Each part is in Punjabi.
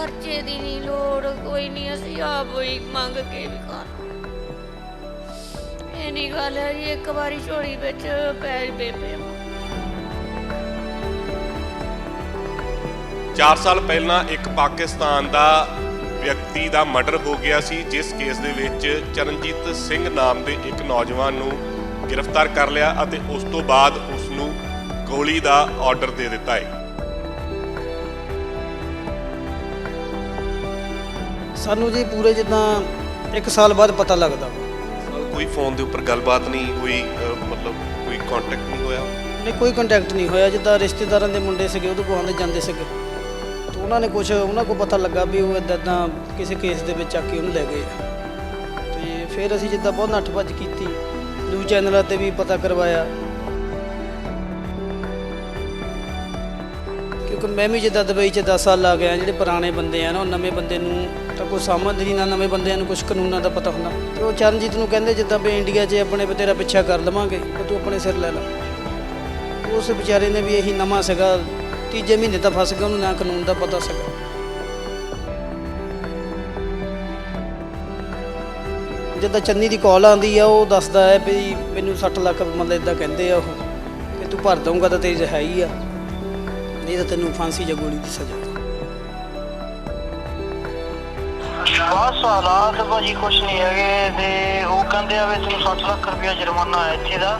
ਖਰਚੇ ਦੀ ਨਹੀਂ ਲੋੜ, ਕੋਈ ਨਹੀਂ ਅਸੀਂ ਆਪ ਹੀ ਮੰਗ ਕੇ ਵੀ ਖਾਣਾ। ਇਹ ਨਹੀਂ ਗੱਲ ਹੈ ਜੀ ਇੱਕ ਵਾਰੀ ਝੋਲੀ ਵਿੱਚ ਪੈ ਬੇਬੇ 4 ਸਾਲ ਪਹਿਲਾਂ ਇੱਕ ਪਾਕਿਸਤਾਨ ਦਾ ਵਿਅਕਤੀ ਦਾ ਮਰਡਰ ਹੋ ਗਿਆ ਸੀ, ਜਿਸ ਕੇਸ ਦੇ ਵਿੱਚ ਚਰਨਜੀਤ ਸਿੰਘ ਨਾਮ ਦੇ ਇੱਕ ਨੌਜਵਾਨ ਨੂੰ ਗ੍ਰਿਫਤਾਰ ਕਰ ਲਿਆ ਅਤੇ ਉਸ ਤੋਂ ਬਾਅਦ ਉਸ ਨੂੰ ਗੋਲੀ ਦਾ ਆਰਡਰ ਦੇ ਦਿੱਤਾ ਹੈ। ਸਾਨੂੰ ਜੀ ਪੂਰੇ ਜਿੱਦਾਂ 1 ਸਾਲ ਬਾਅਦ ਪਤਾ ਲੱਗਦਾ। ਕੋਈ ਫੋਨ ਦੇ ਉੱਪਰ ਗੱਲਬਾਤ ਨਹੀਂ ਹੋਈ ਅਹ ਮਤਲਬ ਕੋਈ ਕੰਟੈਕਟ ਨਹੀਂ ਹੋਇਆ? ਨਹੀਂ ਕੋਈ ਕੰਟੈਕਟ ਨਹੀਂ ਹੋਇਆ। ਜਿੱਦਾਂ ਰਿਸ਼ਤੇਦਾਰਾਂ ਦੇ ਮੁੰਡੇ ਸੀਗੇ ਉਹਦੇ ਕੋਲ ਆਉਂਦੇ ਜਾਂਦੇ ਸੀਗੇ। ਤੇ ਉਹਨਾਂ ਨੇ ਕੁਝ ਉਹਨਾਂ ਕੋਲ ਪਤਾ ਲੱਗਾ ਵੀ ਉਹ ਇਦਾਂ ਤਾਂ ਕਿਸੇ ਕੇਸ ਦੇ ਵਿੱਚ ਆ ਕੇ ਉਹਨੂੰ ਲੈ ਗਏ। ਤੇ ਫਿਰ ਅਸੀਂ ਜਿੱਦਾਂ ਬਹੁਤ ਨੱਠ ਭੱਜ ਕੀਤੀ ਨਿਊਜ਼ ਚੈਨਲਾਂ ਤੇ ਵੀ ਪਤਾ ਕਰਵਾਇਆ। ਕਿਉਂਕਿ ਮੈਂ ਵੀ ਜਿੱਦਾਂ ਦੁਬਈ 'ਚ 10 ਸਾਲ ਲਾ ਗਿਆ ਜਿਹੜੇ ਪੁਰਾਣੇ ਬੰਦੇ ਆ ਨਾ, ਉਹ ਨਵੇਂ ਬੰਦੇ ਨੂੰ ਤਾਂ ਕੋਈ ਸਮਝ ਨਹੀਂ ਨਾ, ਨਵੇਂ ਬੰਦਿਆਂ ਨੂੰ ਕੁਝ ਕਾਨੂੰਨਾਂ ਦਾ ਪਤਾ ਹੁੰਦਾ। ਤੇ ਉਹ ਚਰਨਜੀਤ ਨੂੰ ਕਹਿੰਦੇ, ਜਿੱਦਾਂ ਵੀ ਇੰਡੀਆ 'ਚ ਆਪਣੇ ਵੀ ਤੇਰਾ ਪਿੱਛਾ ਕਰ ਲਵਾਂਗੇ ਉਹ ਤੂੰ ਆਪਣੇ ਸਿਰ ਲੈ ਲੈ। ਉਸ ਵਿਚਾਰੇ ਨੇ ਵੀ ਇਹੀ ਨਵਾਂ ਸੀਗਾ, ਤੀਜੇ ਮਹੀਨੇ ਤਾਂ ਫਸ ਗਿਆ, ਉਹਨੂੰ ਨਾ ਕਾਨੂੰਨ ਦਾ ਪਤਾ ਸੀਗਾ। ਜਿੱਦਾਂ ਚੰਨੀ ਦੀ ਕਾਲ ਆਉਂਦੀ ਆ, ਉਹ ਦੱਸਦਾ ਹੈ ਵੀ ਮੈਨੂੰ 60 ਲੱਖ ਮਤਲਬ ਇਦਾਂ ਕਹਿੰਦੇ ਆ ਉਹ, ਕਿ ਤੂੰ ਭਰ ਦਊਂਗਾ ਤਾਂ ਤੇਰੀ ਹੀ ਆ। ਨਹੀਂ ਤਾਂ ਤੈਨੂੰ ਫਾਂਸੀ ਜਾਂ ਗੋਲੀ ਦੀ ਸਜ਼ਾ। ਬਸ ਹਾਲਾਤ ਭਾਜੀ ਕੁਛ ਨਹੀਂ ਹੈਗੇ ਤੇ ਉਹ ਕਹਿੰਦੇ ਆ ਵੀ ਤੈਨੂੰ 60 ਲੱਖ ਰੁਪਇਆ ਜੁਰਮਾਨਾ ਹੈ ਇੱਥੇ ਦਾ।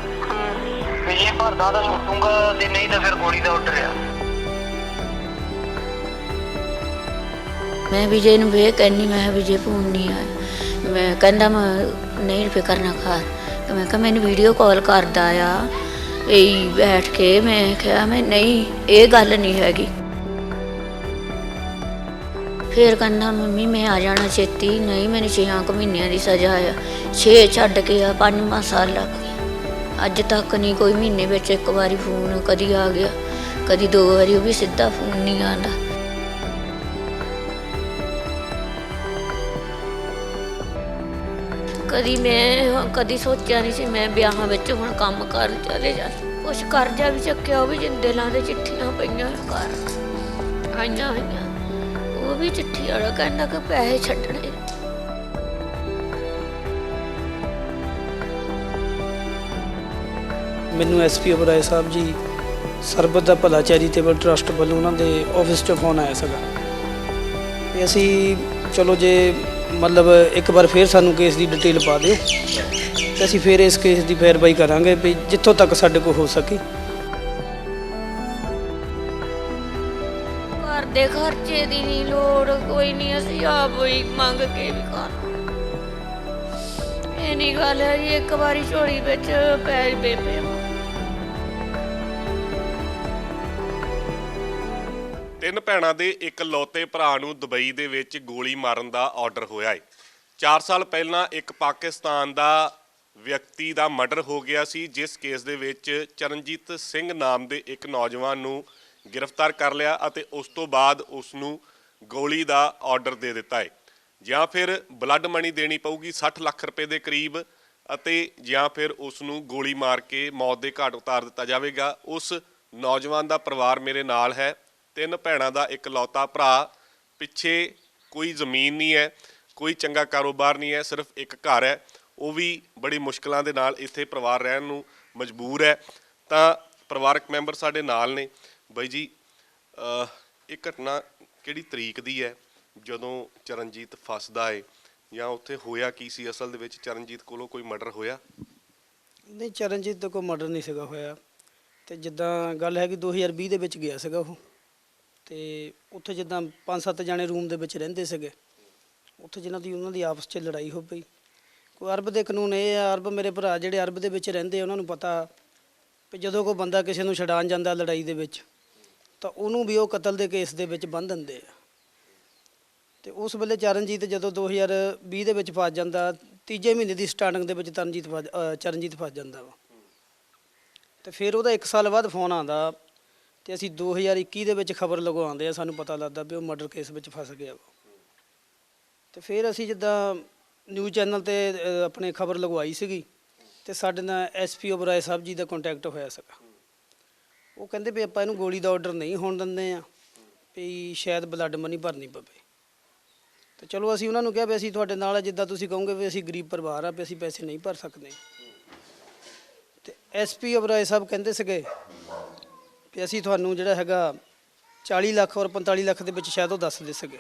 ਵੀ ਜੇ ਭਰਦਾ ਤਾਂ ਛੁੱਟੂਗਾ ਤੇ ਨਹੀਂ ਤਾਂ ਫਿਰ ਗੋਲੀ ਦਾ ਆਰਡਰ ਆ ਮੈਂ ਵਿਜੇ ਨੂੰ ਵੇ ਕਹਿੰਨੀ ਮੈਂ ਵਿਜੇ ਫੋਨ ਨਹੀਂ ਆਇਆ। ਮੈਂ ਕਹਿੰਦਾ ਮੈਂ ਨਹੀਂ ਫਿਕਰ ਨਾ ਕਰ। ਤੇ ਮੈਂ ਕਿਹਾ ਮੈਨੂੰ ਵੀਡੀਓ ਕਾਲ ਕਰਦਾ ਆ। ਇਹੀ ਬੈਠ ਕੇ ਮੈਂ ਕਿਹਾ ਮੈਂ ਨਹੀਂ, ਇਹ ਗੱਲ ਨਹੀਂ ਹੈਗੀ। ਫਿਰ ਕਹਿੰਦਾ, ਮੰਮੀ, ਮੈਂ ਆ ਜਾਣਾ ਛੇਤੀ, ਨਹੀਂ ਮੈਨੂੰ ਛੇਆਂ ਕੁ ਮਹੀਨਿਆਂ ਦੀ ਸਜ਼ਾ ਆ। ਛੇ ਛੱਡ ਕੇ ਆ ਪੰਜਵਾਂ ਸਾਲ ਲੱਗ ਗਿਆ ਅੱਜ ਤੱਕ ਨਹੀਂ ਕੋਈ ਮਹੀਨੇ ਵਿੱਚ ਇੱਕ ਵਾਰੀ ਫੋਨ ਕਦੀ ਆ ਗਿਆ, ਕਦੀ ਦੋ ਵਾਰੀ, ਉਹ ਵੀ ਸਿੱਧਾ ਫੋਨ ਨਹੀਂ ਆਉਂਦਾ। ਕਦੀ ਮੈਂ, ਕਦੀ ਸੋਚਿਆ ਨਹੀਂ ਸੀ ਮੈਂ ਵਿਆਹਾਂ ਵਿੱਚ ਹੁਣ ਕੰਮ ਕਰ ਚਲੇ ਜਾ। ਕੁਛ ਕਰਜ਼ਾ ਵੀ ਚੱਕਿਆ, ਉਹ ਵੀ ਜਿੰਦੇ ਲਾਂਦੇ ਚਿੱਠੀਆਂ ਪਈਆਂ ਘਰ। ਆਈਆਂ ਹੋਈਆਂ। ਉਹ ਵੀ ਚਿੱਠੀ ਵਾਲਾ ਕਹਿੰਦਾ ਕਿ ਪੈਸੇ ਛੱਡਣੇ। ਮੈਨੂੰ ਐਸਪੀ ਅਬਰਾਏ ਸਾਹਿਬ ਜੀ, ਸਰਬਤ ਦਾ ਭਲਾ ਚੈਰੀਟੇਬਲ ਟਰਸਟ ਵੱਲੋਂ ਉਹਨਾਂ ਦੇ ਆਫਿਸ ਚ ਫੋਨ ਆਇਆ ਸੀਗਾ। ਵੀ ਅਸੀਂ, ਚਲੋ ਜੇ ਮਤਲਬ ਇੱਕ ਵਾਰ ਫੇਰ ਸਾਨੂੰ ਕੇਸ ਦੀ ਡਿਟੇਲ ਪਾ ਦਿਓ ਤੇ ਅਸੀਂ ਫੇਰ ਇਸ ਕੇਸ ਦੀ ਫੇਰਬਾਈ ਕਰਾਂਗੇ ਵੀ ਜਿੱਥੋਂ ਤੱਕ ਸਾਡੇ ਕੋਲ ਹੋ ਸਕੇ। ਘਰ ਦੇ ਖਰਚੇ ਦੀ ਨਹੀਂ ਲੋੜ, ਕੋਈ ਨਹੀਂ ਅਸੀਂ ਆਪ ਹੀ ਮੰਗ ਕੇ ਵੀ ਖਾਣਾ ਇਹ ਨਹੀਂ ਗੱਲ ਹੈ ਜੀ ਇੱਕ ਵਾਰੀ ਝੋਲੀ ਵਿੱਚ ਪੈ ਬੇਬੇ ਤਿੰਨ ਭੈਣਾਂ ਦੇ ਇੱਕ ਲੌਤੇ ਭਰਾ ਨੂੰ ਦੁਬਈ ਦੇ ਵਿੱਚ ਗੋਲੀ ਮਾਰਨ ਦਾ ਆਰਡਰ ਹੋਇਆ ਹੈ 4 ਸਾਲ ਪਹਿਲਾਂ ਇੱਕ ਪਾਕਿਸਤਾਨ ਦਾ ਵਿਅਕਤੀ ਦਾ ਮਰਡਰ ਹੋ ਗਿਆ ਸੀ, ਜਿਸ ਕੇਸ ਦੇ ਵਿੱਚ ਚਰਨਜੀਤ ਸਿੰਘ ਨਾਮ ਦੇ ਇੱਕ ਨੌਜਵਾਨ ਨੂੰ ਗ੍ਰਿਫਤਾਰ ਕਰ ਲਿਆ ਅਤੇ ਉਸ ਤੋਂ ਬਾਅਦ ਉਸ ਨੂੰ ਗੋਲੀ ਦਾ ਆਰਡਰ ਦੇ ਦਿੱਤਾ ਹੈ ਜਾਂ ਫਿਰ ਬਲੱਡ ਮਨੀ ਦੇਣੀ ਪਊਗੀ 60 ਲੱਖ ਰੁਪਏ ਦੇ ਕਰੀਬ ਅਤੇ ਜਾਂ ਫਿਰ ਉਸ ਨੂੰ ਗੋਲੀ ਮਾਰ ਕੇ ਮੌਤ ਦੇ ਘਾਟ ਉਤਾਰ ਦਿੱਤਾ ਜਾਵੇਗਾ। ਉਸ ਨੌਜਵਾਨ ਦਾ ਪਰਿਵਾਰ ਮੇਰੇ ਨਾਲ ਹੈ। ਤਿੰਨ ਭੈਣਾਂ ਦਾ ਇੱਕ ਲੌਤਾ ਭਰਾ, ਪਿੱਛੇ ਕੋਈ ਜ਼ਮੀਨ ਨਹੀਂ ਹੈ, ਕੋਈ ਚੰਗਾ ਕਾਰੋਬਾਰ ਨਹੀਂ ਹੈ, ਸਿਰਫ ਇੱਕ ਘਰ ਹੈ। ਉਹ ਵੀ ਬੜੀ ਮੁਸ਼ਕਲਾਂ ਦੇ ਨਾਲ ਇੱਥੇ ਪਰਿਵਾਰ ਰਹਿਣ ਨੂੰ ਮਜਬੂਰ ਹੈ। ਤਾਂ ਪਰਿਵਾਰਕ ਮੈਂਬਰ ਸਾਡੇ ਨਾਲ ਨੇ। ਬਾਈ ਜੀ ਇਹ ਘਟਨਾ ਕਿਹੜੀ ਤਰੀਕ ਦੀ ਹੈ? ਜਦੋਂ ਚਰਨਜੀਤ ਫਸਦਾ ਏ, ਜਾਂ ਉੱਥੇ ਹੋਇਆ ਕੀ ਸੀ? ਅਸਲ ਦੇ ਵਿੱਚ ਚਰਨਜੀਤ ਕੋਲੋਂ ਕੋਈ ਮਰਡਰ ਹੋਇਆ? ਨਹੀਂ, ਚਰਨਜੀਤ ਦਾ ਕੋਈ ਮਰਡਰ ਨਹੀਂ ਸੀਗਾ ਹੋਇਆ। ਤੇ ਜਿੱਦਾਂ ਗੱਲ ਹੈ ਕਿ 2020 ਦੇ ਵਿੱਚ ਗਿਆ ਸੀਗਾ ਉਹ। ਤੇ ਉੱਥੇ ਜਿੱਦਾਂ ਪੰਜ ਸੱਤ ਜਾਣੇ ਰੂਮ ਦੇ ਵਿੱਚ ਰਹਿੰਦੇ ਸੀਗੇ ਉੱਥੇ ਜਿਨ੍ਹਾਂ ਦੀ ਉਹਨਾਂ ਦੀ ਆਪਸ 'ਚ ਲੜਾਈ ਹੋ ਪਈ। ਕੋਈ ਅਰਬ ਦੇ ਕਾਨੂੰਨ ਇਹ ਆ ਅਰਬ ਮੇਰੇ ਭਰਾ ਜਿਹੜੇ ਅਰਬ ਦੇ ਵਿੱਚ ਰਹਿੰਦੇ ਆ, ਉਹਨਾਂ ਨੂੰ ਪਤਾ ਕਿ ਜਦੋਂ ਕੋਈ ਬੰਦਾ ਕਿਸੇ ਨੂੰ ਛਡਾਣ ਜਾਂਦਾ ਲੜਾਈ ਦੇ ਵਿੱਚ ਤਾਂ ਉਹਨੂੰ ਵੀ ਉਹ ਕਤਲ ਦੇ ਕੇਸ ਦੇ ਵਿੱਚ ਬੰਨ ਦਿੰਦੇ ਆ। ਤੇ ਉਸ ਵੇਲੇ ਚਰਨਜੀਤ ਜਦੋਂ 2020 ਦੇ ਵਿੱਚ ਫਸ ਜਾਂਦਾ ਤੀਜੇ ਮਹੀਨੇ ਦੀ ਸਟਾਰਟਿੰਗ ਦੇ ਵਿੱਚ ਤਰਨਜੀਤ ਫਸ- ਚਰਨਜੀਤ ਫਸ ਜਾਂਦਾ ਵਾ। ਤੇ ਫਿਰ ਉਹਦਾ 1 ਸਾਲ ਬਾਅਦ ਫੋਨ ਆਂਦਾ ਤੇ ਅਸੀਂ 2021 ਦੇ ਵਿੱਚ ਖਬਰ ਲਗਵਾਉਂਦੇ ਆ ਸਾਨੂੰ ਪਤਾ ਲੱਗਦਾ ਵੀ ਉਹ ਮਰਡਰ ਕੇਸ ਵਿੱਚ ਫਸ ਗਿਆ ਵਾ। ਤੇ ਫਿਰ ਅਸੀਂ ਜਿੱਦਾਂ ਨਿਊਜ਼ ਚੈਨਲ ਤੇ ਅਹ, ਆਪਣੇ ਖਬਰ ਲਗਵਾਈ ਸੀਗੀ ਤੇ ਸਾਡੇ ਨਾਲ ਐਸਪੀ ਓਬਰਾਏ ਸਾਹਿਬ ਜੀ ਦਾ ਕੰਟੈਕਟ ਹੋਇਆ ਸੀਗਾ। ਉਹ ਕਹਿੰਦੇ ਵੀ ਆਪਾਂ ਇਹਨੂੰ ਗੋਲੀ ਦਾ ਆਰਡਰ ਨਹੀਂ ਹੋਣ ਦਿੰਦੇ ਆ ਵੀ ਸ਼ਾਇਦ ਬਲੱਡ ਮਨੀ ਭਰਨੀ ਪਵੇ। ਤੇ ਚਲੋ ਅਸੀਂ ਉਹਨਾਂ ਨੂੰ ਕਿਹਾ ਵੀ ਅਸੀਂ ਤੁਹਾਡੇ ਨਾਲ ਆ ਜਿੱਦਾਂ ਤੁਸੀਂ ਕਹੋਗੇ ਵੀ ਅਸੀਂ ਗਰੀਬ ਪਰਿਵਾਰ ਆ ਵੀ ਅਸੀਂ ਪੈਸੇ ਨਹੀਂ ਭਰ ਸਕਦੇ। ਤੇ ਐਸਪੀ ਅਬਰਾਏ ਸਾਹਿਬ ਕਹਿੰਦੇ ਸੀਗੇ ਕਿ ਅਸੀਂ ਤੁਹਾਨੂੰ ਜਿਹੜਾ ਹੈਗਾ 40 ਲੱਖ ਔਰ 45 ਲੱਖ ਦੇ ਵਿੱਚ ਸ਼ਾਇਦ ਉਹ ਦੱਸ ਦੇ ਸਕੇ।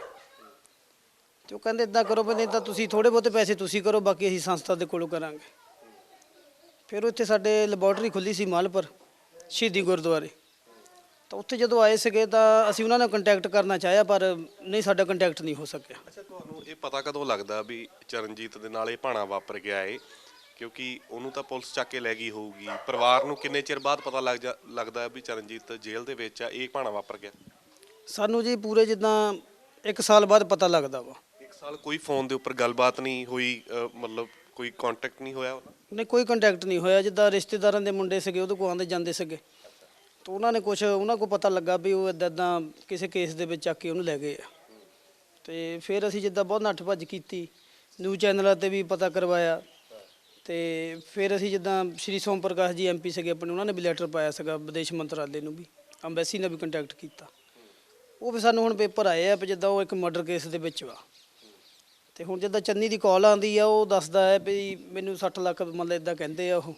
ਤੇ ਉਹ ਕਹਿੰਦੇ ਇਦਾਂ ਕਰੋ ਵੀ ਨਹੀਂ ਤਾਂ ਤੁਸੀਂ ਥੋੜੇ ਬਹੁਤੇ ਪੈਸੇ ਤੁਸੀਂ ਕਰੋ, ਬਾਕੀ ਅਸੀਂ ਸੰਸਥਾ ਦੇ ਕੋਲੋਂ ਕਰਾਂਗੇ। ਫਿਰ ਉੱਥੇ ਸਾਡੇ ਲੈਬੋਰਟਰੀ ਖੁੱਲੀ ਸੀ ਮਾਲਪੁਰ, ਸ਼ਹੀਦੀ ਗੁਰਦੁਆਰੇ। ਤਾਂ ਉੱਥੇ ਜਦੋਂ ਆਏ ਸੀਗੇ ਤਾਂ ਅਸੀਂ ਉਹਨਾਂ ਨਾਲ ਕੰਟੈਕਟ ਕਰਨਾ ਚਾਹਿਆ, ਪਰ ਨਹੀਂ, ਸਾਡਾ ਕੰਟੈਕਟ ਨਹੀਂ ਹੋ ਸਕਿਆ। ਅੱਛਾ, ਤੁਹਾਨੂੰ ਇਹ ਪਤਾ ਕਦੋਂ ਲੱਗਦਾ ਵੀ ਚਰਨਜੀਤ ਦੇ ਨਾਲ ਇਹ ਭਾਣਾ ਵਾਪਰ ਗਿਆ ਏ? ਕਿਉਂਕਿ ਉਹਨੂੰ ਤਾਂ ਪੁਲਿਸ ਚੱਕ ਕੇ ਲੈ ਗਈ ਹੋਊਗੀ। ਪਰਿਵਾਰ ਨੂੰ ਕਿੰਨੇ ਚਿਰ ਬਾਅਦ ਪਤਾ ਲੱਗ ਜਾ ਲੱਗਦਾ ਵੀ ਚਰਨਜੀਤ ਜੇਲ੍ਹ ਦੇ ਵਿੱਚ ਆ ਇਹ ਭਾਣਾ ਵਾਪਰ ਗਿਆ। ਸਾਨੂੰ ਜੀ ਪੂਰੇ ਜਿੱਦਾਂ ਇੱਕ ਸਾਲ ਬਾਅਦ ਪਤਾ ਲੱਗਦਾ ਵਾ। ਇੱਕ ਸਾਲ ਕੋਈ ਫੋਨ ਦੇ ਉੱਪਰ ਗੱਲਬਾਤ ਨਹੀਂ ਹੋਈ ਅ, ਮਤਲਬ ਕੋਈ ਕੰਟੈਕਟ ਨਹੀਂ ਹੋਇਆ? ਨਹੀਂ ਕੋਈ ਕੰਟੈਕਟ ਨਹੀਂ ਹੋਇਆ। ਜਿੱਦਾਂ ਰਿਸ਼ਤੇਦਾਰਾਂ ਦੇ ਮੁੰਡੇ ਸੀਗੇ ਉਹਦੇ ਕੋਲ ਆਉਂਦੇ ਜਾਂਦੇ ਸੀਗੇ। ਤਾਂ ਉਹਨਾਂ ਨੇ ਕੁਝ ਉਹਨਾਂ ਕੋਲ ਪਤਾ ਲੱਗਾ ਵੀ ਉਹ ਇਦਾਂ ਇਦਾਂ ਕਿਸੇ ਕੇਸ ਦੇ ਵਿੱਚ ਚੱਕ ਕੇ ਉਹਨੂੰ ਲੈ ਗਏ ਆ। ਤੇ ਫਿਰ ਅਸੀਂ ਜਿੱਦਾਂ ਬਹੁਤ ਨੱਠ ਭੱਜ ਕੀਤੀ ਨਿਊਜ਼ ਚੈਨਲਾਂ ਤੇ ਵੀ ਪਤਾ ਕਰਵਾਇਆ। ਤੇ ਫਿਰ ਅਸੀਂ ਜਿੱਦਾਂ ਸ਼੍ਰੀ ਸੋਮ ਪ੍ਰਕਾਸ਼ ਜੀ ਐਮਪੀ ਸੀਗੇ ਆਪਣੇ, ਉਹਨਾਂ ਨੇ ਵੀ ਲੈਟਰ ਪਾਇਆ ਸੀਗਾ ਵਿਦੇਸ਼ ਮੰਤਰਾਲੇ ਨੂੰ ਵੀ ਅੰਬੈਸੀ ਨੇ ਵੀ ਕੰਟੈਕਟ ਕੀਤਾ। ਉਹ ਵੀ ਸਾਨੂੰ ਹੁਣ ਪੇਪਰ ਆਏ ਆ ਵੀ ਜਿੱਦਾਂ ਉਹ ਇੱਕ ਮਰਡਰ ਕੇਸ ਦੇ ਵਿੱਚ ਵਾ। ਤੇ ਹੁਣ ਜਿੱਦਾਂ ਚੰਨੀ ਦੀ ਕਾਲ ਆਉਂਦੀ ਆ, ਉਹ ਦੱਸਦਾ ਹੈ ਵੀ ਮੈਨੂੰ 60 ਲੱਖ ਮਤਲਬ ਇਦਾਂ ਕਹਿੰਦੇ ਆ ਉਹ,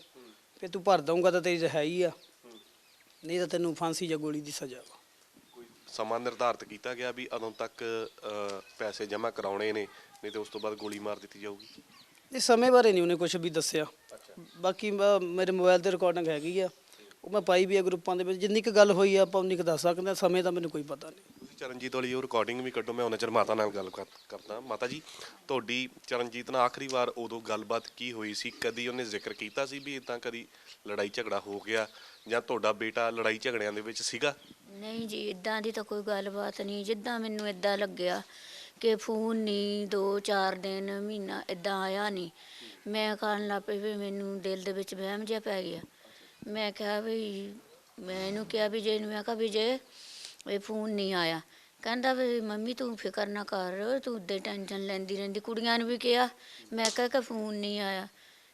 ਵੀ ਤੂੰ ਭਰ ਦਊਂਗਾ ਤਾਂ ਤੇਰੀ ਰਿਹਾਈ ਆ, ਨਹੀਂ ਤਾਂ ਤੈਨੂੰ ਫਾਂਸੀ ਜਾਂ ਗੋਲੀ ਦੀ ਸਜ਼ਾ ਵਾ। ਸਮਾਂ ਨਿਰਧਾਰਤ ਕੀਤਾ ਗਿਆ ਵੀ ਅਦੋਂ ਤੱਕ ਪੈਸੇ ਜਮ੍ਹਾਂ ਕਰਾਉਣੇ ਨੇ, ਨਹੀਂ ਤੇ ਉਸ ਤੋਂ ਬਾਅਦ ਗੋਲੀ ਮਾਰ ਦਿੱਤੀ ਜਾਊਗੀ? ਇਸ ਸਮੇਂ ਬਾਰੇ ਨਹੀਂ ਉਹਨੇ ਕੁਝ ਵੀ ਦੱਸਿਆ। ਬਾਕੀ ਮ- ਮੇਰੇ ਮੋਬਾਈਲ ਤੇ ਰਿਕਾਰਡਿੰਗ ਹੈਗੀ ਆ। ਉਹ ਮੈਂ ਪਾਈ ਵੀ ਆ ਗਰੁੱਪਾਂ ਦੇ ਵਿੱਚ। ਜਿੰਨੀ ਕੁ ਗੱਲ ਹੋਈ ਆ ਆਪਾਂ ਉਨੀ ਕੁ ਦੱਸ ਸਕਦੇ ਹਾਂ ਸਮੇਂ ਦਾ ਮੈਨੂੰ ਕੋਈ ਪਤਾ ਨਹੀਂ। ਤੁਸੀਂ ਚਰਨਜੀਤ ਵਾਲੀ ਉਹ ਰਿਕਾਰਡਿੰਗ ਵੀ ਕੱਢੋ ਮੈਂ ਉਹਨਾਂ ਚਿਰ ਮਾਤਾ ਨਾਲ ਗੱਲ ਕਰ- ਕਰਦਾ। ਮਾਤਾ ਜੀ ਤੁਹਾਡੀ ਚਰਨਜੀਤ ਨਾਲ ਆਖਰੀ ਵਾਰ ਉਦੋਂ ਗੱਲਬਾਤ ਕੀ ਹੋਈ ਸੀ? ਕਦੀ ਉਹਨੇ ਜ਼ਿਕਰ ਕੀਤਾ ਸੀ ਵੀ ਇਦਾਂ ਕਦੀ ਲੜਾਈ ਝਗੜਾ ਹੋ ਗਿਆ ਜਾਂ ਤੁਹਾਡਾ ਬੇਟਾ ਲੜਾਈ ਝਗੜਿਆਂ ਦੇ ਵਿੱਚ ਸੀਗਾ? ਨਹੀਂ ਜੀ ਇਦਾਂ ਦੀ ਤਾਂ ਕੋਈ ਗੱਲਬਾਤ ਨਹੀਂ। ਜਿੱਦਾਂ ਮੈਨੂੰ ਇਦਾਂ ਲੱਗਿਆ ਕਿ ਫੋਨ ਨਹੀਂ 2-4 ਦਿਨ, ਮਹੀਨਾ ਇਦਾਂ ਆਇਆ ਨਹੀਂ। ਮੈਂ ਕਹਿਣ ਲੱਗ ਪਈ ਵੀ ਮੈਨੂੰ ਦਿਲ ਦੇ ਵਿੱਚ ਵਹਿਮ ਜਿਹਾ ਪੈ ਗਿਆ। ਮੈਂ ਕਿਹਾ ਵੀ, ਮੈਂ ਇਹਨੂੰ ਕਿਹਾ ਵੀ ਜੇ ਇਹਨੂੰ ਮੈਂ ਕਿਹਾ ਵੀ ਜੇ ਇਹ ਫੋਨ ਨਹੀਂ ਆਇਆ। ਕਹਿੰਦਾ ਵੀ ਮੰਮੀ ਤੂੰ ਫਿਕਰ ਨਾ ਕਰ, ਤੂੰ ਉੱਦੇ ਟੈਨਸ਼ਨ ਲੈਂਦੀ ਰਹਿੰਦੀ। ਕੁੜੀਆਂ ਨੂੰ ਵੀ ਕਿਹਾ, ਮੈਂ ਕਿਹਾ ਕਿ ਫੋਨ ਨਹੀਂ ਆਇਆ।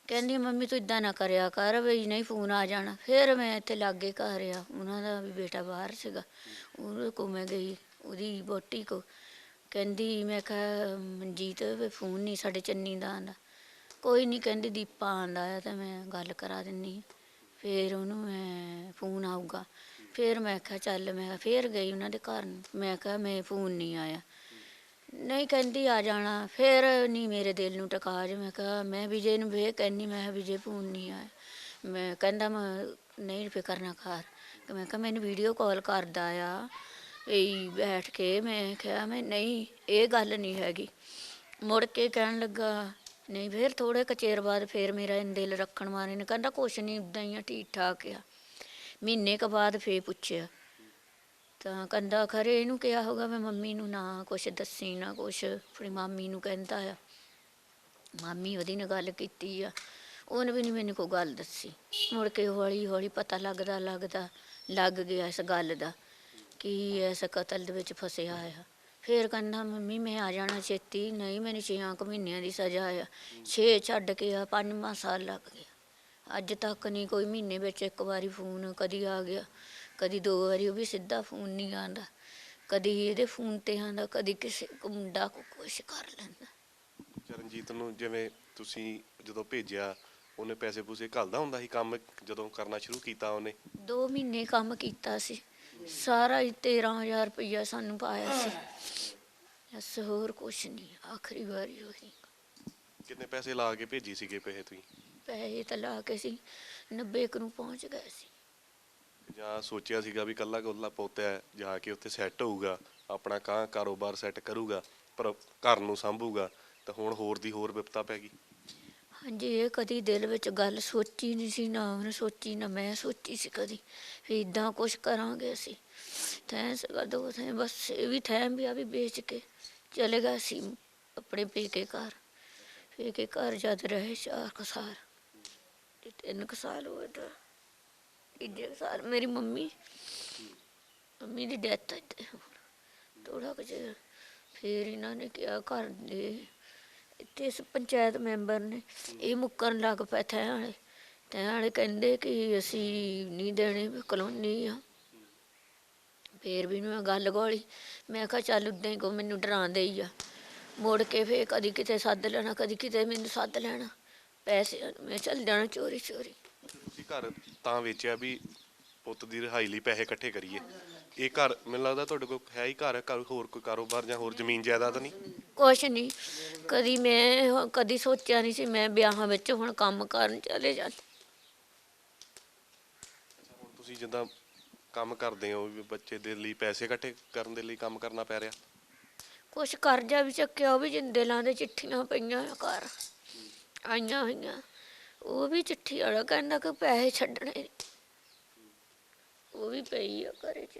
ਕਹਿੰਦੀ, ਮੰਮੀ ਤੂੰ ਇਦਾਂ ਨਾ ਕਰਿਆ ਕਰ ਵੀ ਨਹੀਂ ਫੋਨ ਆ ਜਾਣਾ। ਫਿਰ ਮੈਂ ਇੱਥੇ ਲਾਗੇ ਘਰ ਆ, ਉਹਨਾਂ ਦਾ ਵੀ ਬੇਟਾ ਬਾਹਰ ਸੀਗਾ। ਉਹਦੇ ਕੋ ਮੈਂ ਗਈ, ਉਹਦੀ ਬੋਟੀ ਕੋ ਕਹਿੰਦੀ, ਮੈਂ ਕਿਹਾ, ਮਨਜੀਤ, ਵੀ ਫੋਨ ਨਹੀਂ ਸਾਡੇ ਚੰਨੀ ਦਾ ਆਂਦਾ ਕੋਈ ਨਹੀਂ ਕਹਿੰਦੀ, ਦੀਪਾ ਆਂਦਾ ਆ ਤੇ ਮੈਂ ਗੱਲ ਕਰਾ ਦਿੰਨੀ ਆ। ਫਿਰ ਉਹਨੂੰ ਮੈਂ ਫੋਨ ਆਊਗਾ। ਫਿਰ ਮੈਂ ਕਿਹਾ, ਚੱਲ ਮੈਂ ਫਿਰ ਗਈ ਉਹਨਾਂ ਦੇ ਘਰ ਨੂੰ। ਮੈਂ ਕਿਹਾ, ਮੈਂ ਫੋਨ ਨਹੀਂ ਆਇਆ। ਨਹੀਂ ਕਹਿੰਦੀ, ਆ ਜਾਣਾ। ਫਿਰ ਨਹੀਂ ਮੇਰੇ ਦਿਲ ਨੂੰ ਟਕਾ ਜੇ। ਮੈਂ ਕਿਹਾ, ਮੈਂ ਵਿਜੇ ਨੂੰ ਵੇ ਕਹਿੰਨੀ, ਮੈਂ ਕਿਹਾ ਵਿਜੇ ਫੋਨ ਨਹੀਂ ਆਇਆ। ਮੈਂ ਕਹਿੰਦਾ, ਮੈਂ ਨਹੀਂ, ਫਿਕਰ ਨਾ ਕਰ। ਮੈਂ ਕਿਹਾ, ਮੈਨੂੰ ਵੀਡੀਓ ਕਾਲ ਕਰਦਾ ਆ। ਇਹ ਬੈਠ ਕੇ ਮੈਂ ਕਿਹਾ ਮੈਂ ਨਹੀਂ, ਇਹ ਗੱਲ ਨਹੀਂ ਹੈਗੀ। ਮੁੜ ਕੇ ਕਹਿਣ ਲੱਗਾ, ਨਹੀਂ ਫਿਰ ਥੋੜੇ ਕਚੇਰ ਬਾਅਦ ਫਿਰ ਮੇਰਾ ਦਿਲ ਰੱਖਣ ਵਾਲੇ ਨੇ, ਕਹਿੰਦਾ ਕੁਛ ਨਹੀਂ ਉਦਾਂ ਹੀ ਆ ਠੀਕ ਠਾਕ ਆ। ਮਹੀਨੇ ਕ ਬਾਅਦ ਫੇਰ ਪੁੱਛਿਆ। ਤਾਂ ਕਹਿੰਦਾ, ਖਰੇ ਇਹਨੂੰ ਕਿਹਾ ਹੋਗਾ ਮੈਂ ਮੰਮੀ ਨੂੰ ਨਾ ਕੁਛ ਦੱਸੀ, ਨਾ ਕੁਛ, ਆਪਣੀ ਮਾਮੀ ਨੂੰ ਕਹਿੰਦਾ ਆ। ਮਾਮੀ ਉਹਦੀ ਨਾਲ ਗੱਲ ਕੀਤੀ ਆ, ਉਹਨੇ ਵੀ ਨਹੀਂ ਮੈਨੂੰ ਕੋਈ ਗੱਲ ਦੱਸੀ। ਮੁੜ ਕੇ ਹੌਲੀ ਹੌਲੀ ਪਤਾ ਲੱਗਦਾ ਲੱਗਦਾ ਲੱਗ ਗਿਆ ਇਸ ਗੱਲ ਦਾ। ਕਿ ਇਸ ਕਤਲ ਦੇ ਵਿੱਚ ਫਸਿਆ ਆ ਫੇਰ ਕਹਿੰਦਾ ਮੰਮੀ ਮੈਂ ਆ ਜਾਣਾ ਛੇਤੀ। ਨਹੀਂ ਮੈਨੂੰ ਛੇਆਂ ਕੁ ਮਹੀਨਿਆਂ ਦੀ ਸਜ਼ਾ ਆ। ਛੇ ਛੱਡ ਕੇ ਆ ਪੰਜਵਾਂ ਸਾਲ ਲੱਗ ਗਿਆ। ਅੱਜ ਤੱਕ ਨਹੀਂ ਕੋਈ ਮਹੀਨੇ ਵਿੱਚ ਇੱਕ ਵਾਰੀ ਫੋਨ ਕਦੀ ਆ ਗਿਆ। ਕਦੀ ਦੋ ਵਾਰੀ ਉਹ ਵੀ ਸਿੱਧਾ ਫੋਨ ਨਹੀਂ ਆਂਦਾ ਕਦੀ ਇਹਦੇ ਫੋਨ ਤੇ ਆਂਦਾ ਕਦੀ ਕਿਸੇ ਮੁੰਡਾ ਕੋ ਕੁਛ ਕਰ ਲੈਂਦਾ। ਚਰਨਜੀਤ ਨੂੰ ਜਿਵੇਂ ਤੁਸੀਂ ਜਦੋਂ ਭੇਜਿਆ ਉਹਨੇ ਪੈਸੇ ਪੂਸੇ ਘੱਲਦਾ ਹੁੰਦਾ ਸੀ ਕੰਮ? ਜਦੋਂ ਕਰਨਾ ਸ਼ੁਰੂ ਕੀਤਾ ਉਹਨੇ? ਦੋ ਮਹੀਨੇ ਕੰਮ ਕੀਤਾ ਸੀ। ਸਾਰਾ ਹੀ 13000 ਰੁਪਈਆ ਸਾਨੂੰ ਪਾਇਆ ਸੀ। ਬਸ ਹੋਰ ਕੁਛ ਨਹੀਂ ਆਖਰੀ ਵਾਰੀ ਹੋਈ ਕਿੰਨੇ ਪੈਸੇ ਲਾ ਕੇ ਭੇਜੀ ਸੀਗੇ ਪੈਸੇ ਤੁਸੀਂ? ਪੈਸੇ ਤਾਂ ਲਾ ਕੇ ਸੀ 90 ਕੁ ਨੂੰ ਪਹੁੰਚ ਗਏ ਸੀ। ਜਾਂ ਸੋਚਿਆ ਸੀਗਾ ਵੀ ਕੱਲਾ ਕੱਲਾ ਪੋਤਾ ਹੈ, ਜਾ ਕੇ ਉੱਥੇ ਸੈੱਟ ਹੋਊਗਾ ਆਪਣਾ ਕਾਂ ਕਾਰੋਬਾਰ ਸੈੱਟ ਕਰੂਗਾ ਪਰ ਘਰ ਨੂੰ ਸੰਭੂਗਾ ਤਾਂ ਹੁਣ ਹੋਰ ਦੀ ਹੋਰ ਵਿਪਤਾ ਪੈ ਗਈ। ਹਾਂਜੀ, ਇਹ ਕਦੀ ਦਿਲ ਵਿੱਚ ਗੱਲ ਸੋਚੀ ਨਹੀਂ ਸੀ, ਨਾ ਉਹਨੇ ਸੋਚੀ, ਨਾ ਮੈਂ ਸੋਚੀ ਸੀ ਕਦੀ। ਵੀ ਇਦਾਂ ਕੁਝ ਕਰਾਂਗੇ ਅਸੀਂ। ਥੈਂ ਸੀਗਾ ਦੋ, ਥੈਂ ਬਸ ਇਹ ਵੀ ਥੈਂ ਵੀ ਆ ਵੀ ਵੇਚ ਕੇ ਚਲੇ ਗਏ ਸੀ ਆਪਣੇ ਪੇਕੇ ਘਰ। ਪੇਕੇ ਘਰ ਜਦ ਰਹੇ ਚਾਰ ਕੁ ਸਾਲ ਤੇ ਤਿੰਨ ਕੁ ਸਾਲ ਹੋਏ ਤਾਂ ਤੀਜੇ ਕੁ ਸਾਲ ਮੇਰੀ ਮੰਮੀ ਮੰਮੀ ਦੀ ਡੈਥ ਥੋੜਾ ਕੁ ਚਿਰ ਫਿਰ ਇਹਨਾਂ ਨੇ ਕਿਹਾ ਘਰ ਦੇ ਇੱਥੇ ਇਸ ਪੰਚਾਇਤ ਮੈਂਬਰ ਨੇ ਇਹ ਮੁੱਕਰਨ ਲੱਗ ਪਏ ਥੈਂ ਵਾਲੇ ਥੈਂ ਵਾਲੇ ਕਹਿੰਦੇ ਕਿ ਅਸੀਂ ਨਹੀਂ ਦੇਣੇ, ਵੀ ਕਲੋਨੀ ਆ। ਫੇਰ ਵੀ ਮੈਂ ਗੱਲ ਗੋਲੀ। ਮੈਂ ਕਿਹਾ ਚੱਲ ਉਦਾਂ ਹੀ ਕੋ ਮੈਨੂੰ ਡਰਾਉਂਦੇ ਹੀ ਆ। ਮੁੜ ਕੇ ਫੇਰ ਕਦੀ ਕਿਤੇ ਸੱਦ ਲੈਣਾ, ਕਦੀ ਕਿਤੇ ਮੈਨੂੰ ਸੱਦ ਲੈਣਾ। ਪੈਸੇ, ਮੈਂ ਚੱਲ ਜਾਣਾ ਚੋਰੀ ਚੋਰੀ ਤੁਸੀਂ ਘਰ ਤਾਂ ਵੇਚਿਆ ਵੀ ਪੁੱਤ ਦੀ ਰਿਹਾਈ ਲਈ ਪੈਸੇ ਇਕੱਠੇ ਕਰੀਏ। ਇਹ ਘਰ ਮੈਨੂੰ ਲੱਗਦਾ ਤੁਹਾਡੇ ਕੋਲ ਹੈ ਹੀ ਘਰ ਹੈ ਘਰ ਹੋਰ ਕੋਈ ਕਾਰੋਬਾਰ ਜਾਂ ਹੋਰ ਜ਼ਮੀਨ ਜਾਇਦਾਦ ਨਹੀਂ? ਕੁਛ ਨਹੀਂ। ਕਦੀ ਮੈਂ ਕਦੀ ਸੋਚਿਆ ਨਹੀਂ ਸੀ ਮੈਂ ਵਿਆਹਾਂ ਵਿੱਚ ਹੁਣ ਕੰਮ ਕਰਨ ਚਲੇ ਜਾਂਦੀ। ਹੁਣ ਤੁਸੀਂ ਜਿੱਦਾਂ ਕੰਮ ਕਰਦੇ ਹੋ ਵੀ ਬੱਚੇ ਦੇ ਲਈ ਪੈਸੇ ਇਕੱਠੇ ਕਰਨ ਦੇ ਲਈ ਕੰਮ ਕਰਨਾ ਪੈ ਰਿਹਾ? ਕੁਛ ਕਰਜ਼ਾ ਵੀ ਚੱਕਿਆ ਉਹ ਵੀ ਜਿੰਦੇ ਲਾਂਦੇ ਚਿੱਠੀਆਂ ਪਈਆਂ ਆ ਘਰ। ਆਈਆਂ ਹੋਈਆਂ। ਉਹ ਵੀ ਚਿੱਠੀ ਵਾਲਾ ਕਹਿੰਦਾ ਕਿ ਪੈਸੇ ਛੱਡਣੇ। ਉਹ ਵੀ ਪਈ ਆ ਘਰੇ ਚ।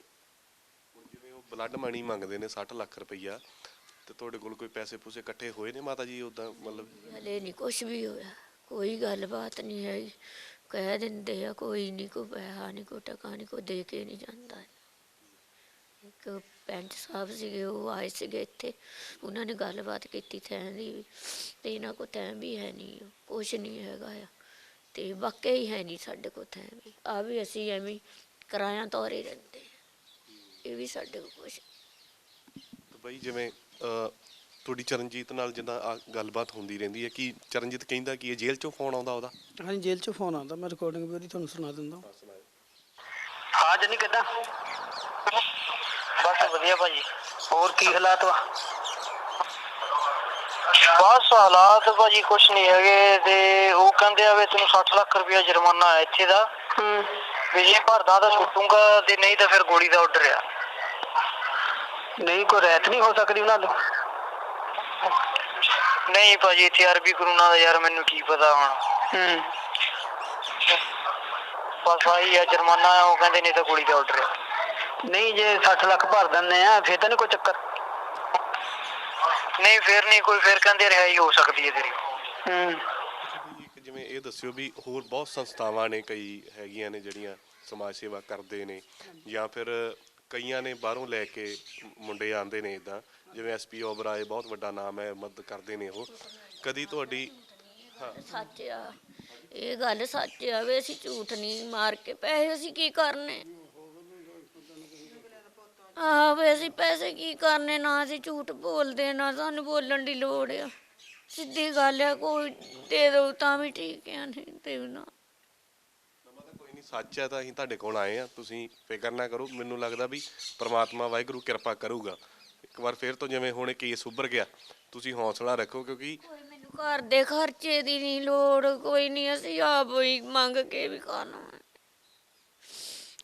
ਹੁਣ ਜਿਵੇਂ ਉਹ ਬਲੱਡ ਮਨੀ ਮੰਗਦੇ ਨੇ 60 ਲੱਖ ਰੁਪਈਆ ਤੇ ਤੁਹਾਡੇ ਕੋਲ ਕੋਈ ਪੈਸੇ ਪੂਸੇ ਇਕੱਠੇ ਹੋਏ ਨੇ ਮਾਤਾ ਜੀ ਉਦਾਂ ਮਤਲਬ? ਹਲੇ ਨਹੀਂ ਕੁਛ ਵੀ ਹੋਇਆ। ਕੋਈ ਗੱਲਬਾਤ ਨਹੀਂ ਹੈ ਕਹਿ ਦਿੰਦੇ ਆ ਕੋਈ ਨਹੀਂ ਕੋਈ ਪੈਸਾ ਨਹੀਂ ਕੋਈ ਟਕਾ ਨਹੀਂ ਕੋਈ ਦੇ ਕੇ ਨਹੀਂ ਜਾਂਦਾ। ਇੱਕ ਪੈਂਟ ਸਾਹਿਬ ਸੀਗੇ ਉਹ ਆਏ ਸੀਗੇ ਇੱਥੇ। ਉਹਨਾਂ ਨੇ ਗੱਲਬਾਤ ਕੀਤੀ ਥੈਂ ਦੀ ਵੀ। ਤੇ ਇਹਨਾਂ ਕੋ ਥੈਂ ਵੀ ਹੈ ਨਹੀਂ ਕੁਛ ਨਹੀਂ ਹੈਗਾ ਆ। ਤੇ ਵਾਕਿਆ ਹੀ ਹੈ ਨਹੀਂ ਸਾਡੇ ਕੋਲ ਥੈਂ ਵੀ। ਆ ਵੀ ਅਸੀਂ ਐਵੇਂ ਹੀ ਕਿਰਾਇਆ ਤੌਰੇ ਰਹਿੰਦੇ ਆ। ਇਹ ਵੀ ਸਾਡੇ ਕੋਲ ਕੁਛ ਤੇ ਬਈ ਜਿਵੇਂ ਅਹ, ਤੁਹਾਡੀ ਚਰਨਜੀਤ ਨਾਲ ਜਿੱਦਾਂ ਗੱਲਬਾਤ ਹੁੰਦੀ ਰਹਿੰਦੀ ਹੈ ਕਿ ਚਰਨਜੀਤ ਕਹਿੰਦਾ ਕਿ ਇਹ ਜੇਲ੍ਹ ਚੋਂ ਫੋਨ ਆਉਂਦਾ ਉਹਦਾ? ਹਾਂਜੀ ਜੇਲ੍ਹ 'ਚੋਂ ਫੋਨ ਆਉਂਦਾ ਮੈਂ ਰਿਕਾਰਡਿੰਗ ਵੀ ਉਹਦੀ ਤੁਹਾਨੂੰ ਸੁਣਾ ਦਿੰਦਾ ਹਾਂ। ਜਨੀ ਕਿੱਦਾਂ? ਬਸ ਵਧੀਆ ਭਾਜੀ। ਹੋਰ ਕੀ ਹਾਲਾਤ ਵਾ? ਬਸ ਹਾਲਾਤ ਭਾਜੀ ਕੁਛ ਨਹੀਂ ਹੈਗੇ ਤੇ ਉਹ ਕਹਿੰਦੇ ਆ ਵੀ ਤੈਨੂੰ 60 ਲੱਖ ਰੁਪਇਆ ਜੁਰਮਾਨਾ ਹੈ ਇੱਥੇ ਦਾ। ਵੀ ਜੇ ਭਰਦਾ ਤਾਂ ਛੁੱਟੂਗਾ ਤੇ ਨਹੀਂ ਤਾਂ ਫਿਰ ਗੋਲੀ ਦਾ ਆਰਡਰ ਆ ਨਹੀਂ ਕੋਈ ਰਹਿਤ ਨਹੀਂ ਹੋ ਸਕਦੀ ਉਹਨਾਂ ਤੋਂ। ਨਹੀਂ ਭਾਜੀ ਇੱਥੇ ਅਰਬੀ ਕਰੂਨਾ ਦਾ ਯਾਰ ਮੈਨੂੰ ਕੀ ਪਤਾ ਹੁਣ। ਬਸ ਆਹੀ ਆ ਜੁਰਮਾਨਾ ਉਹ ਕਹਿੰਦੇ ਨਹੀਂ ਤਾਂ ਗੋਲੀ ਦਾ ਆਰਡਰ ਆ ਨਹੀਂ ਜੇ 60 ਲੱਖ ਭਰ ਦਿੰਦੇ ਆ ਫਿਰ ਤਾਂ ਨਹੀਂ ਕੋਈ ਚੱਕਰ। ਨਹੀਂ ਫਿਰ ਨਹੀਂ ਕੋਈ ਫਿਰ ਕਹਿੰਦੇ ਰਿਹਾਈ ਹੋ ਸਕਦੀ ਹੈ ਤੇਰੀ। ਹੂੰ। ਜਿਵੇਂ ਇਹ ਦੱਸਿਓ ਵੀ ਹੋਰ ਬਹੁਤ ਸੰਸਥਾਵਾਂ ਨੇ ਕਈ ਹੈਗੀਆਂ ਨੇ ਜਿਹੜੀਆਂ ਸਮਾਜ ਸੇਵਾ ਕਰਦੇ ਨੇ ਜਾਂ ਫਿਰ ਕਈਆਂ ਨੇ ਬਾਹਰੋਂ ਲੈ ਕੇ ਮੁੰਡੇ ਆਉਂਦੇ ਨੇ ਇਦਾਂ ਜਿਵੇਂ ਐਸਪੀ ਓਬਰਾਏ ਬਹੁਤ ਵੱਡਾ ਨਾਮ ਹੈ ਮਦਦ ਕਰਦੇ ਨੇ ਉਹ। ਕਦੀ ਤੁਹਾਡੀ ਸੱਚ ਆ ਇਹ ਗੱਲ ਸੱਚ ਆ ਵੇ ਅਸੀਂ ਝੂਠ ਨਹੀਂ ਮਾਰ ਕੇ ਪੈਸੇ ਅਸੀਂ ਕੀ ਕਰਨੇ? ਆ ਵੇ ਅਸੀਂ ਪੈਸੇ ਕੀ ਕਰਨੇ ਨਾ ਅਸੀਂ ਝੂਠ ਬੋਲਦੇ ਨਾ ਸਾਨੂੰ ਬੋਲਣ ਦੀ ਲੋੜ ਆ। ਸਿੱਧੀ ਗੱਲ ਆ ਕੋਈ ਦੇ ਦੋ ਤਾਂ ਵੀ ਠੀਕ ਆ ਨਹੀਂ ਤੇ ਨਾ। ਕੋਈ ਨਹੀਂ ਸੱਚ ਹੈ ਤਾਂ ਅਸੀਂ ਤੁਹਾਡੇ ਕੋਲ ਆਏ ਆ ਤੁਸੀਂ ਫਿਕਰ ਨਾ ਕਰੋ ਮੈਨੂੰ ਲੱਗਦਾ ਵੀ ਪ੍ਰਮਾਤਮਾ ਵਾਹਿਗੁਰੂ ਕਿਰਪਾ ਕਰੂਗਾ। ਇੱਕ ਵਾਰ ਫੇਰ ਤੋਂ ਜਿਵੇਂ ਹੁਣ ਇਹ ਕੇਸ ਉੱਭਰ ਗਿਆ ਤੁਸੀਂ ਹੌਸਲਾ ਰੱਖੋ ਕਿਉਂਕਿ ਕੋਈ ਮੈਨੂੰ ਘਰ ਦੇ ਖਰਚੇ ਦੀ ਨਹੀਂ ਲੋੜ ਕੋਈ ਨਹੀਂ ਅਸੀਂ ਆਪ ਹੀ ਮੰਗ ਕੇ ਵੀ ਖਾਣਾ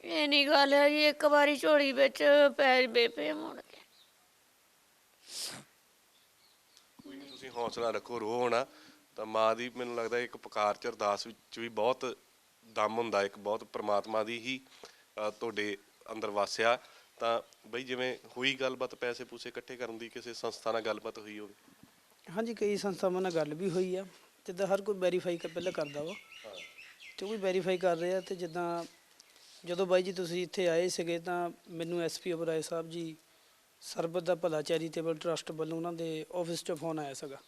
ਇਹ ਨਹੀਂ ਗੱਲ ਹੈ ਜੀ ਇੱਕ ਵਾਰੀ ਝੋਲੀ ਵਿੱਚ ਪੈਰ ਬੇਪੇ ਮੁੜ ਕੇ ਕੋਈ ਨੀ, ਤੁਸੀਂ ਹੌਸਲਾ ਰੱਖੋ ਰੋ ਨਾ ਤਾਂ ਮਾਂ ਦੀ ਮੈਨੂੰ ਲੱਗਦਾ ਇੱਕ ਪੁਕਾਰ ਚ ਅਰਦਾਸ ਵਿੱਚ ਵੀ ਬਹੁਤ ਦਮ ਹੁੰਦਾ ਇੱਕ ਬਹੁਤ ਪ੍ਰਮਾਤਮਾ ਦੀ ਹੀ ਤੁਹਾਡੇ ਅੰਦਰ ਵਾਸਿਆ। ਤਾਂ ਬਈ ਜਿਵੇਂ ਹੋਈ ਗੱਲਬਾਤ ਪੈਸੇ ਪੂਸੇ ਇਕੱਠੇ ਕਰਨ ਦੀ ਕਿਸੇ ਸੰਸਥਾ ਨਾਲ ਗੱਲਬਾਤ ਹੋਈ ਹੋਵੇ? ਹਾਂਜੀ ਕਈ ਸੰਸਥਾਵਾਂ ਨਾਲ ਗੱਲ ਵੀ ਹੋਈ ਆ। ਜਿੱਦਾਂ ਹਰ ਕੋਈ ਵੈਰੀਫਾਈ ਕਰ ਪਹਿਲਾਂ ਕਰਦਾ ਵਾ। ਤੇ ਉਹ ਵੀ ਵੈਰੀਫਾਈ ਕਰ ਰਹੇ ਤੇ ਜਿੱਦਾਂ ਜਦੋਂ ਬਾਈ ਜੀ ਤੁਸੀਂ ਇੱਥੇ ਆਏ ਸੀਗੇ ਤਾਂ ਮੈਨੂੰ ਐਸਪੀ ਅਬਰਾਏ ਸਾਹਿਬ ਜੀ ਸਰਬਤ ਦਾ ਭਲਾ ਚੈਰੀਟੇਬਲ ਟਰਸਟ ਵੱਲੋਂ ਉਹਨਾਂ ਦੇ ਆਫਿਸ 'ਚੋਂ ਫੋਨ ਆਇਆ ਸੀਗਾ।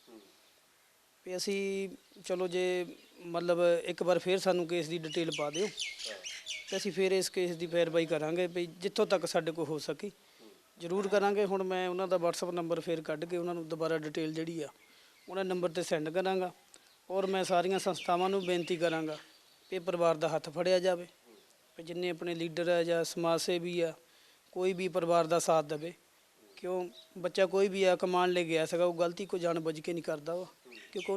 ਵੀ ਅਸੀਂ ਚਲੋ ਜੇ ਮਤਲਬ ਇੱਕ ਵਾਰ ਫੇਰ ਸਾਨੂੰ ਕੇਸ ਦੀ ਡਿਟੇਲ ਪਾ ਦਿਓ, ਤੇ ਅਸੀਂ ਫੇਰ ਇਸ ਕੇਸ ਦੀ ਪੈਰਵਾਈ ਕਰਾਂਗੇ ਵੀ ਜਿੱਥੋਂ ਤੱਕ ਸਾਡੇ ਕੋਲ ਹੋ ਸਕੇ। ਜ਼ਰੂਰ ਕਰਾਂਗੇ, ਹੁਣ ਮੈਂ ਉਹਨਾਂ ਦਾ WhatsApp ਨੰਬਰ ਫੇਰ ਕੱਢ ਕੇ ਉਹਨਾਂ ਨੂੰ ਦੁਬਾਰਾ ਡਿਟੇਲ ਜਿਹੜੀ ਆ, ਉਹਨਾਂ ਨੰਬਰ ਤੇ ਸੈਂਡ ਕਰਾਂਗਾ ਔਰ ਮੈਂ ਸਾਰੀਆਂ ਸੰਸਥਾਵਾਂ ਨੂੰ ਬੇਨਤੀ ਕਰਾਂਗਾ ਕਿ ਪਰਿਵਾਰ ਦਾ ਹੱਥ ਫੜਿਆ ਜਾਵੇ, ਵੀ ਜਿੰਨੇ ਆਪਣੇ ਲੀਡਰ ਆ ਜਾਂ ਸਮਾਜ ਸੇਵੀ ਆ, ਕੋਈ ਵੀ ਪਰਿਵਾਰ ਦਾ ਸਾਥ ਦੇਵੇ। ਕਿਉਂ ਬੱਚਾ ਕੋਈ ਵੀ ਆ, ਕਮਾਉਣ ਲਈ ਗਿਆ ਸੀਗਾ, ਉਹ ਗਲਤੀ ਕੋ ਜਾਣ ਬੁੱਝ ਕੇ ਨਹੀਂ ਕਰਦਾ ਵਾ ਕਿਉਂਕਿ